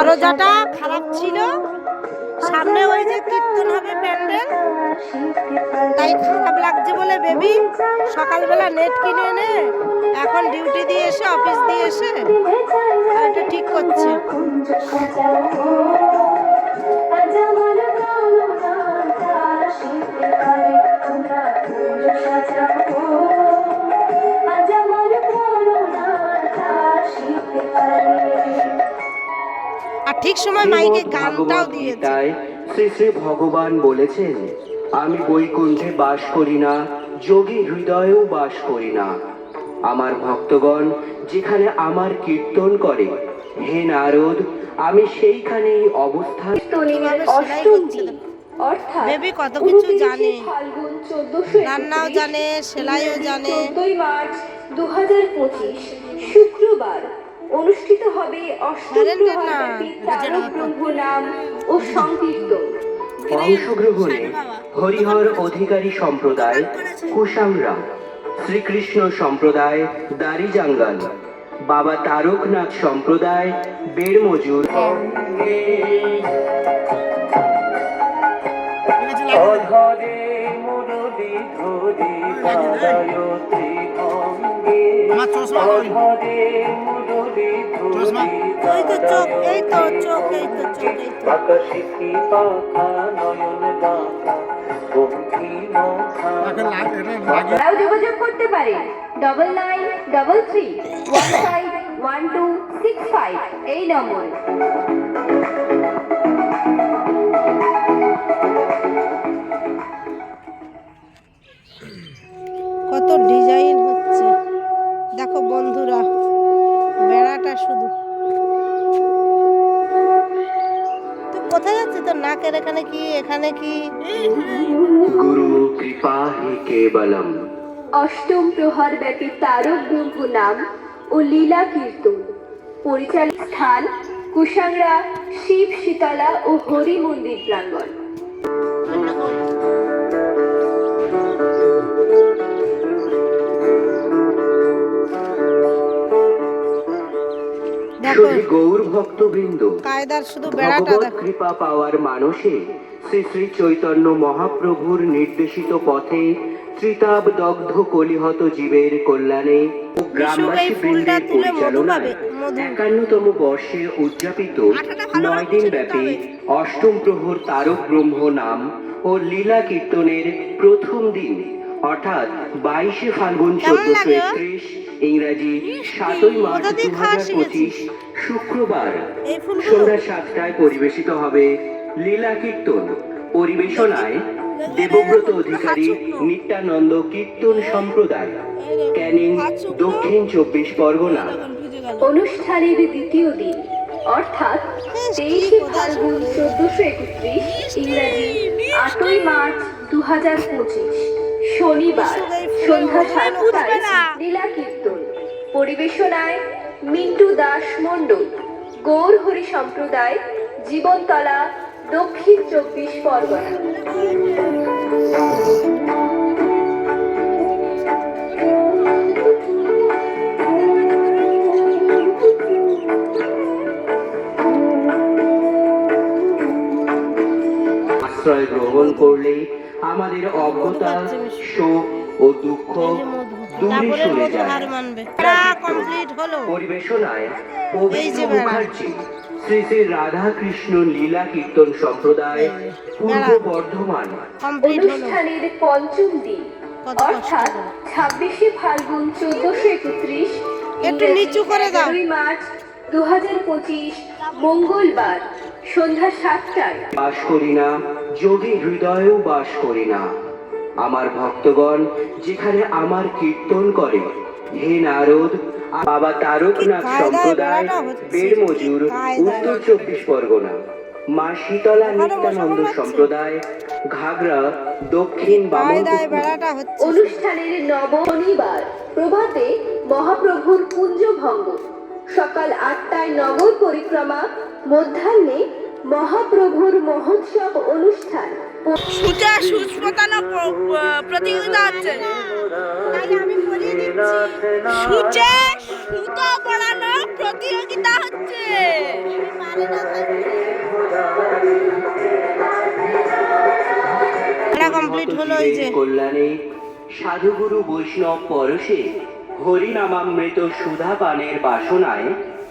দরজাটা খারাপ ছিল। সামনে ওই যে কীর্তন হবে প্যান্ডেল। তাই খারাপ লাগছে বলে বেবি সকালবেলা নেট কিনে এনে এখন ডিউটি দিয়ে এসে, অফিস দিয়ে এসে এটা ঠিক করছে। ঠিক সময় মাইকে গানটাও দিয়েছে শ্রী শ্রী ভগবান বলেছেন আমি বৈকুণ্ঠে বাস করি না যোগী হৃদয়েও বাস করি না আমার ভক্তগণ যেখানে আমার কীর্তন করে হে নারদ আমি সেইখানেই অবস্থান বেবি কত কিছু জানে। রান্নাও জানে, সেলাইও জানে। 14 মার্চ 2025 শুক্রবার অনুষ্ঠিত হবে নাম ও সংকীর্তন। অংশগ্রহণে হরিহর অধিকারী সম্প্রদায় কুসাংরা শ্রীকৃষ্ণ সম্প্রদায় দাড়িজাঙ্গাল বাবা তারকনাথ সম্প্রদায় বেড়মজুর। অধরে মুরলি তো চোখ এই তো চোখ এই তো চোখ এই তো। আকাশে কি পাখা নয়ন বাঁকা গম্ভীর খা তারাও যোগাযোগ করতে পারে। Double nine double three one five one two six five এই নম্বরে। এখানে কি এখানে কি? গুরু কৃপা হি কেবলম। অষ্টম প্রহর ব্যাপী তারক ব্রহ্ম নাম ও লীলা কীর্তন। পরিচালিত স্থান কুশাংরা শিব শীতলা ও হরি মন্দির প্রাঙ্গণ। দেখো। গৌর ভক্তবৃন্দ কায়দার শুধু বেড়াটা দেখো। কৃপা পাওয়ার মানসে শ্রী শ্রী চৈতন্য মহাপ্রভুর নির্দেশিত পথে ত্রিতাব দগ্ধ কলিহত জীবের কল্যাণে ও গ্রামবাসী ফুলটা বৃন্দের পরিচালনায় একান্নতম বর্ষে উদযাপিত নয় দিন ব্যাপী অষ্টম প্রহর তারক ব্রহ্ম নাম ও লীলা কীর্তনের প্রথম দিন। অর্থাৎ বাইশে ফাল্গুন চোদ্দশো একত্রিশ ইংরাজি সাতই মার্চ দু হাজার পঁচিশ শুক্রবার। সন্ধ্যা সাতটায় পরিবেশিত হবে লীলা কীর্তন। পরিবেশনায় দেবব্রত অধিকারী নিত্যানন্দ কীর্তন সম্প্রদায়। ক্যানিং দক্ষিণ চব্বিশ পরগনা। অনুষ্ঠানের দ্বিতীয় দিন। অর্থাৎ তেইশে ফাল্গুন চোদ্দশো একত্রিশ ইংরাজি আটই মার্চ দু হাজার পঁচিশ। শনিবার সন্ধ্যা সাতটায় লীলা কীর্তন পরিবেশনায় মিন্টু দাস মণ্ডল গৌর হরি সম্প্রদায় জীবনতলা দক্ষিণ চব্বিশ পরগনা। আশ্রয় গ্রহণ করলে আমাদের অজ্ঞতা শোক ও দুঃখ দূরে সরে যায়। হার মানবে। বেড়া কমপ্লিট হলো। পরিবেশনায় পবিত্র মুখার্জি শ্রী শ্রী রাধা কৃষ্ণ লীলা কীর্তন সম্প্রদায় পূর্ব বর্ধমান। কমপ্লিট অনুষ্ঠানের পঞ্চম দিন। অর্থাৎ ছাব্বিশে ফাল্গুন চোদ্দশো একত্রিশ একটু নিচু করে দাও। মার্চ দু হাজার পঁচিশ মঙ্গলবার। সন্ধ্যা সাতটায়। বাস করি না যোগী হৃদয়েও বাস করি না। আমার ভক্তগণ যেখানে আমার কীর্তন করে হে নারদ বাবা তারকনাথ সম্প্রদায় বেড়মজুর উত্তর চব্বিশ পরগনা। মা শীতলা নিত্যানন্দ সম্প্রদায় ঘাগড়া দক্ষিণ অনুষ্ঠানের নব শনিবার প্রভাতে মহাপ্রভুর কুঞ্জভঙ্গ সকাল আটটায় নগর পরিক্রমা মধ্যাহ্নে মহাপ্রভুর মহোৎসব অনুষ্ঠান। সুচা সুস্পতানো প্রতিযোগিতা হচ্ছে। সুচে সুতো পড়ানো প্রতিযোগিতা হচ্ছে কমপ্লিট হলো এই যে কল্যাণে সাধুগুরু বৈষ্ণব পরশে হরিনামামৃত সুধা পানের বাসনায়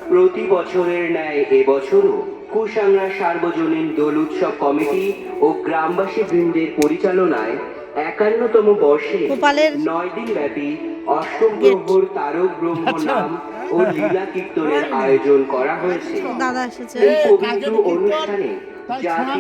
প্রতি বছরের ন্যায় এবছরও কুসাংরা সার্বজনীন দোল উৎসব কমিটি ও গ্রামবাসী বৃন্দের পরিচালনায় একান্নতম বর্ষে নয় দিন ব্যাপী অষ্টম প্রহর তারক ব্রহ্ম নাম ও লীলা কীর্তনের আয়োজন করা হয়েছে। এই পবিত্র অনুষ্ঠানে জাতি